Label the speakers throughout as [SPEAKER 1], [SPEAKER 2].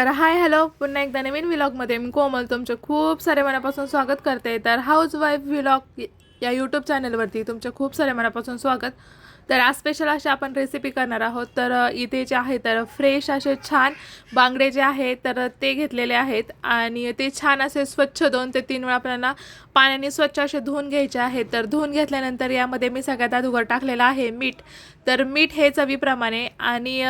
[SPEAKER 1] तर hi hello. पुन्हा एकदा नवीन व्लॉगमध्ये मी कोमल तुमचं खूप सारे मनापासून स्वागत करते. तर हाऊस वाईफ व्लॉग या यूट्यूब चॅनलवरती तुमचं खूप सारे मनापासून स्वागत. तर आज स्पेशल अशी आपण रेसिपी करणार आहोत. तर इथे जे आहे तर फ्रेश असे छान बांगडे जे आहे तर ते घेतलेले आहेत. आणि ते छान असे स्वच्छ दोन ते तीन वेळा आपल्याला पाण्याने स्वच्छ असे धुवून घ्यायचे आहेत. तर धुवून घेतल्यानंतर यामध्ये मी सगळ्यात अधुगर टाकलेलं आहे मीठ. तर मीठ हे चवीप्रमाणे आणि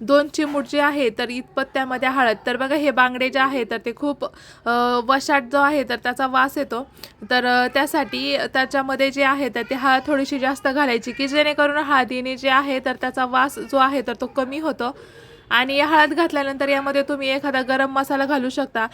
[SPEAKER 1] दोन चिमूट जे आहे तर इतपत त्यामध्ये हळद. तर बघा हे बांगडे जे आहे तर ते खूप वशाट जो आहे तर त्याचा वास येतो. तर त्यासाठी त्याच्यामध्ये जे आहे तर ते हळद थोडीशी जास्त घालायची की जेणेकरून हळदीने जे आहे तर त्याचा वास जो आहे तर तो कमी होतो. आणि हळद घातल्यानंतर यामध्ये तुम्ही एखादा गरम मसाला घालू शकता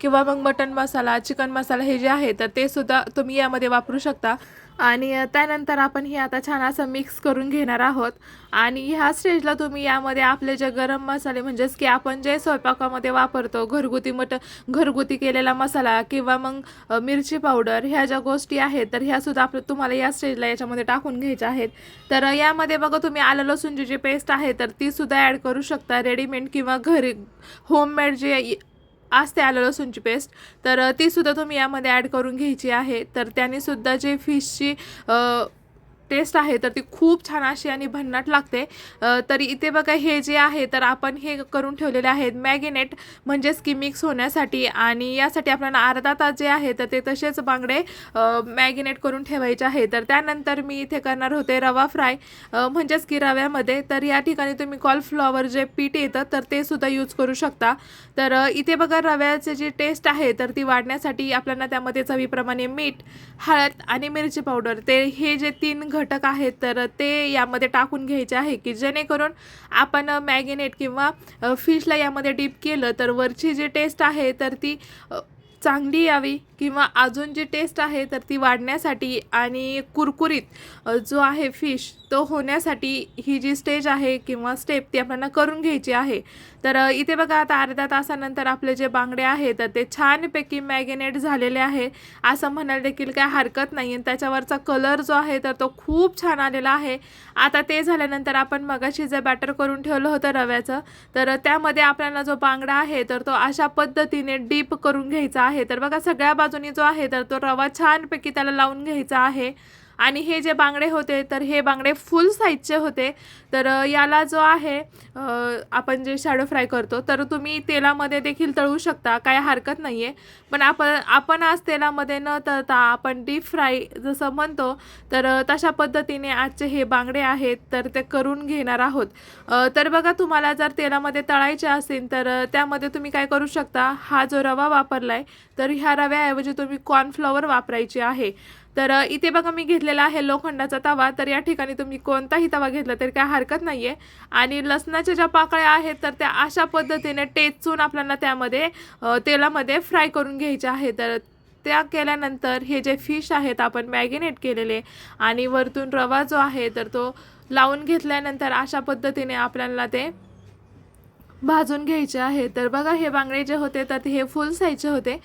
[SPEAKER 1] किंवा मग मटन मसाला चिकन मसाला हे जे आहे तर ते सुद्धा तुम्ही यामध्ये वापरू शकता. आणि त्यानंतर आपण हे आता छान असं मिक्स करून घेणार आहोत. आणि ह्या स्टेजला तुम्ही यामध्ये आपले जे गरम मसाले म्हणजेच की आपण जे स्वयंपाकामध्ये वापरतो घरगुती मट घरगुती केलेला मसाला किंवा मग मिरची पावडर ह्या ज्या गोष्टी आहेत तर ह्यासुद्धा आपलं तुम्हाला या स्टेजला याच्यामध्ये टाकून घ्यायच्या आहेत. तर यामध्ये बघा तुम्ही आलं लसूणची जी पेस्ट आहे तर तीसुद्धा ॲड करू शकता. रेडीमेड किंवा घरी होममेड जे असते आलं लसूणची पेस्ट तर तीसुद्धा ती सुद्धा तुम्ही यामध्ये ॲड करून घ्यायची आहे. तर त्याने सुद्धा जे फिशची टेस्ट आहे तर ती खूप छान अशी आणि भन्नाट लागते. तरी तर इथे बघा हे जे आहे तर आपण हे करून ठेवलेले आहेत. मॅगिनेट म्हणजेच की मिक्स होण्यासाठी आणि यासाठी आपल्याला अर्धा तास जे आहे तर ते तसेच बांगडे मॅगिनेट करून ठेवायचे आहे. तर त्यानंतर मी इथे करणार होते रवा फ्राय म्हणजेच की रव्यामध्ये. तर या ठिकाणी तुम्ही कॉलफ्लॉवर जे पीठ येतं तर ते सुद्धा यूज करू शकता. तर इथे बघा रव्याचे जी टेस्ट आहे तर ती वाढण्यासाठी आपल्याला त्यामध्ये चवीप्रमाणे मीठ हळद आणि मिरची पावडर. ते हे जे तीन घटक आहेत तर ते यामध्ये टाकून घ्यायचे आहे की जेणेकरून आपण मॅगिनेट किंवा फिशला यामध्ये डीप केलं तर वरची जी टेस्ट आहे तर ती चांगली यावी किंवा अजून जी टेस्ट आहे तर ती वाढण्यासाठी आणि कुरकुरीत जो आहे फिश तो होण्यासाठी ही जी स्टेज आहे किंवा स्टेप ती आपल्याला करून घ्यायची आहे. तर इथे बघा आता अर्ध्या तासानंतर आपले जे बांगडे आहेत तर ते छानपैकी मॅगिनेट झालेले आहे. असं म्हणायला देखील काय हरकत नाही आणि त्याच्यावरचा कलर जो आहे तर तो खूप छान आलेला आहे. आता ते झाल्यानंतर आपण मगाशी जे बॅटर करून ठेवलं होतं रव्याचं तर त्यामध्ये आपल्याला जो बांगडा आहे तर तो अशा पद्धतीने डीप करून घ्यायचा आहे. तर बघा सगळ्या बाजूनी जो आहे तर तो रवा छानपैकी त्याला लावून घ्यायचा आहे. आणि हे जे बांगडे होते तर हे बांगडे फुल साईजचे होते. तर याला जो आहे आपण जे शॅडो फ्राय करतो तर तुम्ही तेलामध्ये देखील तळू शकता काय हरकत नाही आहे पण आपण आपण आज तेलामध्ये न तळता आपण डीप फ्राय जसं म्हणतो तर तशा पद्धतीने आजचे हे बांगडे आहेत तर ते करून घेणार आहोत. तर बघा तुम्हाला जर तेलामध्ये तळायचे असेल तर त्यामध्ये तुम्ही काय करू शकता हा जो रवा वापरला आहे तर ह्या रव्याऐवजी तुम्ही कॉर्नफ्लॉवर वापरायची आहे. तर इथे बघा मी घेतलेला आहे लोखंडाचा तवा. तर या ठिकाणी तुम्ही कोणताही तवा घेतला तरी काय हरकत नाही आहे आणि लसणाच्या ज्या पाकळ्या आहेत तर त्या अशा पद्धतीने टेचून आपल्याला त्यामध्ये तेलामध्ये फ्राय करून घ्यायचे आहे तर त्या केल्यानंतर हे जे फिश आहेत आपण मॅगिनेट केलेले आणि वरतून रवा जो आहे तर तो लावून घेतल्यानंतर अशा पद्धतीने आपल्याला ते भाजून घ्यायचे आहे. तर बघा हे बांगडे जे होते तर हे फुल साईजचे होते.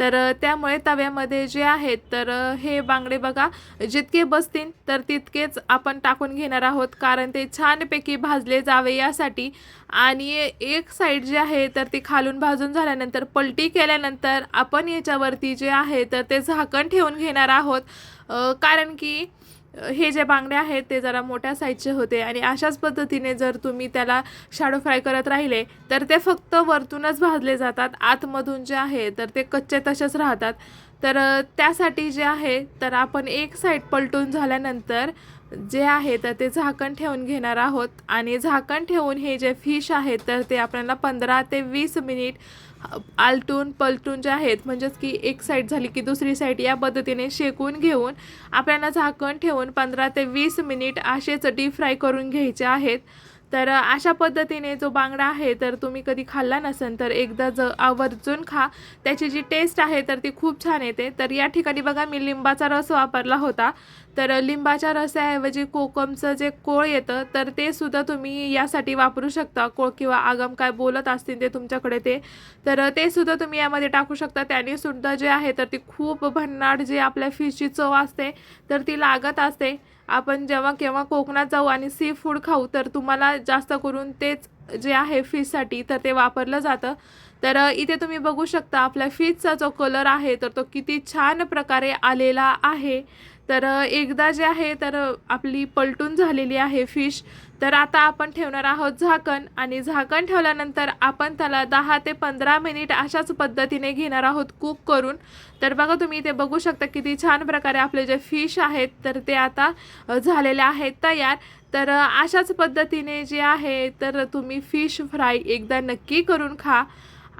[SPEAKER 1] तर त्यामुळे तव्यामध्ये जे आहेत तर हे बांगडे बघा जितके बसतील तर तितकेच आपण टाकून घेणार आहोत. कारण ते छानपैकी भाजले जावे यासाठी. आणि एक साईड जे आहे तर ती खालून भाजून झाल्यानंतर पलटी केल्यानंतर आपण याच्यावरती जे आहे तर ते झाकण ठेवून घेणार आहोत. कारण की हे जे बांगडे आहेत ते जरा मोठ्या साईजचे होते आणि अशाच पद्धतीने जर तुम्ही त्याला शाडो फ्राय करत राहिले तर ते फक्त वरतूनच भाजले जातात. आतमधून जे आहे तर ते कच्चे तसेच राहतात. तर त्यासाठी जे आहे तर आपण एक साईड पलटून झाल्यानंतर जे आहे तर ते झाकण ठेवून घेणार आहोत. आणि झाकण ठेवून हे जे फिश आहेत तर ते आपल्याला पंधरा ते वीस मिनिट आलटून पलटून जे आहेत म्हणजेच की एक साईड झाली की दुसरी साईड या पद्धतीने शेकून घेऊन आपल्याला झाकण ठेवून पंधरा ते वीस मिनिट असेच डीप फ्राय करून घ्यायचे आहेत. तर अशा पद्धतीने जो बांगडा आहे तर तुम्ही कधी खाल्ला नसेल तर एकदा ज आवर्जून खा. त्याची जी टेस्ट आहे तर ती खूप छान येते. तर या ठिकाणी बघा मी लिंबाचा रस वापरला होता. तर लिंबाच्या रस्याऐवजी कोकमचं जे कोळ येतं तर ते सुद्धा तुम्ही यासाठी वापरू शकता. कोळ किंवा आगम काय बोलत असतील ते तुमच्याकडे ते. तर ते सुद्धा तुम्ही यामध्ये टाकू शकता. त्याने सुद्धा जे आहे तर ती खूप भन्नाट जे आपल्या फिशची चव असते तर ती लागत असते. आपण जेव्हा केव्हा कोकणात जाऊ आणि सी फूड खाऊ तर तुम्हाला जास्त करून तेच जे आहे फिशसाठी तर ते वापरलं जातं. तर इथे तुम्ही बघू शकता आपल्या फिशचा जो कलर आहे तर तो किती छान प्रकारे आलेला आहे. तर एकदा जे आहे तर आपली पलटून झालेली आहे फिश तर आता आपण ठेवणार आहोत झाकण आणि झाकण ठेवल्यानंतर आपण त्याला दहा ते पंधरा मिनिट अशाच पद्धतीने घेणार आहोत कुक करून. तर बघा तुम्ही इथे बघू शकता किती छान प्रकारे आपले जे फिश आहेत तर ते आता झालेले आहेत तयार. तर अशाच पद्धतीने जे आहे तर तुम्ही फिश फ्राय एकदा नक्की करून खा.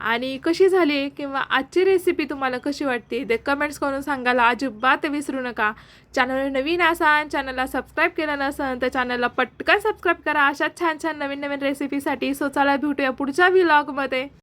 [SPEAKER 1] आणि कशी झाली किंवा आजची रेसिपी तुम्हाला कशी वाटते ते कमेंट्स करून सांगायला अजिबात विसरू नका. चॅनल नवीन असाल चॅनलला सबस्क्राईब केलं नसेल तर चॅनलला पटकन सबस्क्राईब करा. अशा छान छान नवीन नवीन रेसिपीसाठी सो चला भेटूया पुढच्या व्लॉगमध्ये